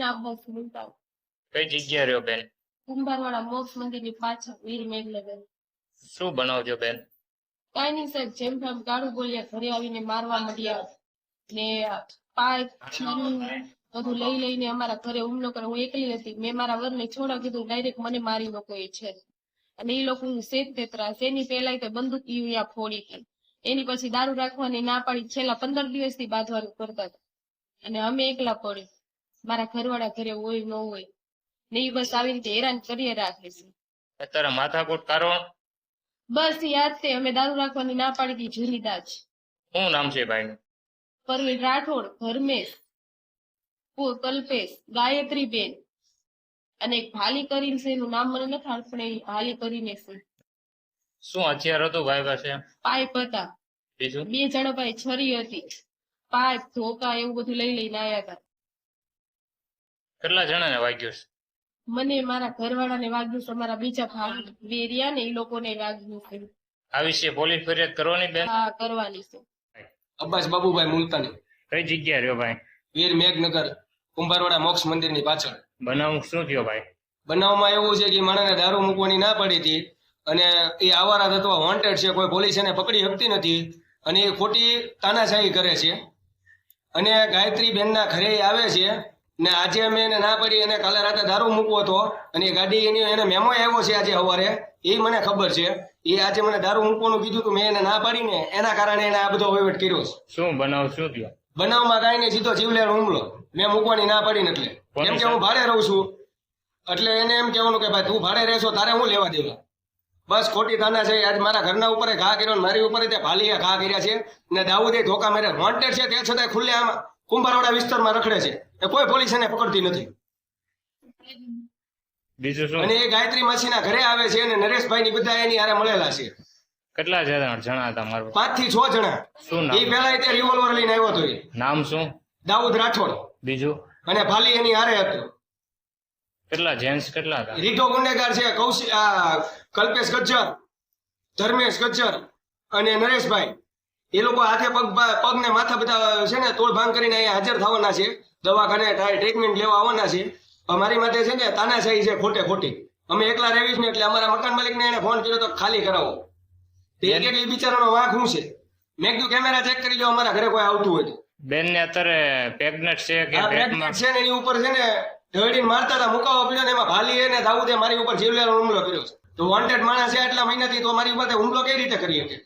નામ સુનતા કઈ જગ્યા રહ્યો બેન? કુંભારવાળા મોક્ષ મંદિરની પાછળ વીર મેઘનગર શું બનાવજો બેન? કાંઈ નહીં સાહેબ જેમ તેમ ગાળું બોલ્યા ઘરે આવીને મારવા માંડ્યા. ને પાઇપ બધું લઈ લઈને અમારા ઘરે હુમલો કરે હું એકલી હતી. મેં મારા વરને છોડા કીધું ડાયરેક્ટ મને મારી લોકો એ છે. અને એ લોકો શેત તેતરા એની પહેલા તે બંદૂક યુયા ફોડી હતી. એની પછી દારૂ રાખવાની ના પાડી. છેલ્લા પંદર દિવસથી બાંધવાનું કરતા હતા. અને અમે એકલા પડી. મારા ઘરવાળા ઘરે હોય ન હોય ને બસ આવી રીતે હેરાન કરીએ રાખે છે. અત્યારે માથાકૂટ કારણ બસ યાદ તે અમે દારૂ રાખવાની ના પાડી દી જૂની દાજ. શું નામ છે ભાઈ પરવીન રાઠોડ ધર્મેશ કલ્પેશ ગાયત્રી બેન અને એક ભાલી કરીને છે એનું નામ મને નથી પણ એ ભાલી કરીને છે. શું હથિયાર હતું ભાઈ પાસે? પાઇપ હતા. બીજું? બે જણા પાસે છરી હતી. પાઇપ ધોકા એવું બધું લઈ લઈને આયા હતા. કેટલા જણાને વાગ્યું છે? મને મારા ઘરવાળાને વાગ્યું છે મારા બીજા ભાઈ વેરિયા ને એ લોકોને વાગ્યું છે. આ વિશે પોલીસ ફરિયાદ કરવાની બેન? હા કરવાની છે. અબ્બાસ બાબુભાઈ મુલતાની. કઈ જગ્યા રહ્યો ભાઈ? વીર મેઘનગર કુંભારવાડા મોક્ષ મંદિરની પાછળ. બનાવ શું થયો ભાઈ? બનાવમાં એવું છે કે માણસને દારૂ મૂકવાની ના પડી હતી અને એ આવારા તત્વ વોન્ટેડ છે કોઈ પોલીસ એને પકડી શકતી નથી અને એ ખોટી તાનાશાહી કરે છે. અને ગાયત્રી બેનના ઘરે આવે છે ને આજે અમે એને ના પડી અને કાલે રાતે દારૂ મૂકવો હતો અને એ ગાડી એની એને મેમો આવ્યો છે આજે સવારે. એ મને ખબર છે. એ આજે મને દારૂ મૂકવાનું કીધું હતું મેં એને ના પાડીને એના કારણે એને આ બધો વહીવટ કર્યો છે. શું બનાવ શું થયો? બનાવમાં કાંઈ નહીં સીધો જીવલેણ હુમલો. મેં મૂકવાની ના પડીને એટલે. એમ કે હું ભાડે રહું છું. એટલે એને એમ કહેવાનું કે ભાઈ તું ભાડે રહેશો તારે હું લેવા દેવા? બસ ખોટી તાના છે. આજ મારા ઘરના ઉપર ઘા કર્યો મારી ઉપર તે ભાલીએ ઘા કર્યા છે. ને દાઉદે ધોકા મારે વોન્ટેડ છે તે છતાં ખુલ્લે આમ. કુંભારવાડા વિસ્તારમાં રખડે છે. એ કોઈ પોલીસ એને પકડતી નથી. બીજું શું? અને એ ગાયત્રી માસીના ઘરે આવે છે અને નરેશભાઈ ની બધા એની હારે મળેલા છે. કેટલા જણા જણા હતા મારું? પાંચથી છ જણા. શું એ પેલા તે રિવોલ્વર લઈને આવ્યો હતો એ. નામ શું? દાઉદ રાઠોડ. બીજું? અને ભાલી એની હારે હતો. કેટલા જેન્ટ્સ કેટલા હતા? રીટો ગુનેગાર છે કૌશિક કલ્પેશ ગજ્જર ધર્મેશ ગજ્જર અને નરેશભાઈ. એ લોકો હાથે પગ પગ ને માથા બધા છે ને તોડભાંગ કરીને અહીંયા હાજર થવાના છે. દવાખાને ટ્રીટમેન્ટ લેવા આવવાના છે. અમારી માટે છે ને તાનાશાહી છે ખોટે ખોટી. અમે એકલા રહેવી ને એટલે અમારા મકાન માલિકને એને ફોન કર્યો તો ખાલી કરાવો. તે એ કે એ બિચારાનો વાંક શું છે? મેં કીધું કેમેરા ચેક કરી લો અમારા ઘરે કોઈ આવતું હોય. બેન ને અત્યારે પ્રેગ્નેટ છે કે આ છે ને એની ઉપર છે ને ઢળીને મારતા હતા મુકાવો પડ્યો ને એમાં ભાલી એને દાઉદે મારી ઉપર જીવલેલો હુમલો કર્યો છે. તો વોન્ટેડ માણસ છે આટલા મહિનાથી તો મારી ઉપર હુમલો કઈ રીતે કરી શકે?